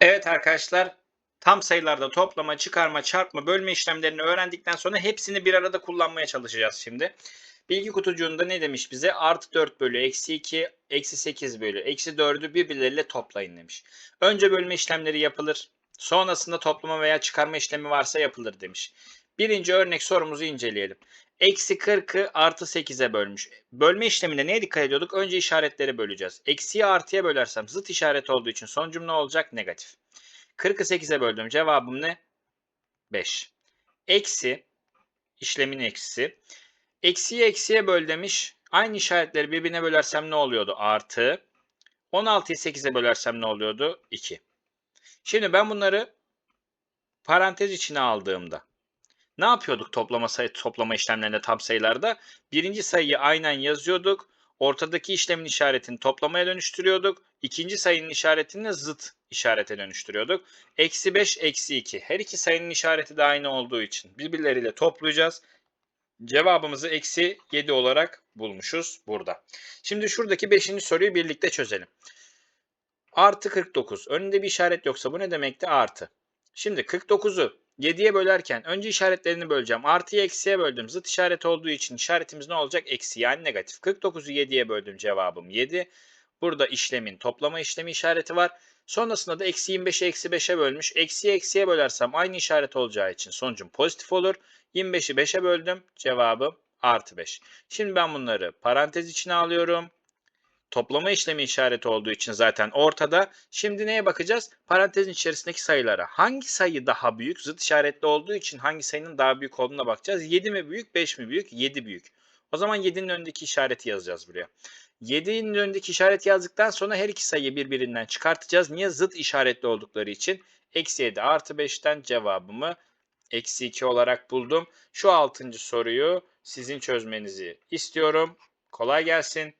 Evet arkadaşlar, tam sayılarda toplama, çıkarma, çarpma, bölme işlemlerini öğrendikten sonra hepsini bir arada kullanmaya çalışacağız şimdi. Bilgi kutucuğunda ne demiş bize? Artı 4 bölü eksi 2, eksi 8 bölü eksi 4'ü birbirleriyle toplayın demiş. Önce bölme işlemleri yapılır. Sonrasında toplama veya çıkarma işlemi varsa yapılır demiş. Birinci örnek sorumuzu inceleyelim. Eksi 40'ı artı 8'e bölmüş. Bölme işleminde neye dikkat ediyorduk? Önce işaretleri böleceğiz. Eksiyi artıya bölersem zıt işaret olduğu için sonucum ne olacak? Negatif. 40'ı 8'e böldüm. Cevabım ne? 5. Eksi, işlemin eksisi. Eksiyi eksiye böl demiş. Aynı işaretleri birbirine bölersem ne oluyordu? Artı. 16'yı 8'e bölersem ne oluyordu? 2. Şimdi ben bunları parantez içine aldığımda ne yapıyorduk toplama sayı toplama işlemlerinde tam sayılarda? Birinci sayıyı aynen yazıyorduk. Ortadaki işlemin işaretini toplamaya dönüştürüyorduk. İkinci sayının işaretini zıt işarete dönüştürüyorduk. Eksi 5, eksi 2. Her iki sayının işareti de aynı olduğu için birbirleriyle toplayacağız. Cevabımızı eksi 7 olarak bulmuşuz burada. Şimdi şuradaki 5. soruyu birlikte çözelim. Artı 49. Önünde bir işaret yoksa bu ne demekti? Artı. Şimdi 49'u 7'ye bölerken önce işaretlerini böleceğim. Artıyı eksiye böldüm. Zıt işaret olduğu için işaretimiz ne olacak? Eksi yani negatif. 49'u 7'ye böldüm. Cevabım 7. Burada işlemin toplama işlemi işareti var. Sonrasında da eksi 25'i eksi 5'e bölmüş. Eksiye eksiye bölersem aynı işaret olacağı için sonucum pozitif olur. 25'i 5'e böldüm. Cevabım artı 5. Şimdi ben bunları parantez içine alıyorum. Toplama işlemi işareti olduğu için zaten ortada. Şimdi neye bakacağız? Parantezin içerisindeki sayılara. Hangi sayı daha büyük? Zıt işaretli olduğu için hangi sayının daha büyük olduğuna bakacağız. 7 mi büyük, 5 mi büyük? 7 büyük. O zaman 7'nin önündeki işareti yazacağız buraya. 7'nin önündeki işaret yazdıktan sonra her iki sayıyı birbirinden çıkartacağız. Niye? Zıt işaretli oldukları için. Eksi 7 artı 5'ten cevabımı eksi 2 olarak buldum. Şu 6. soruyu sizin çözmenizi istiyorum. Kolay gelsin.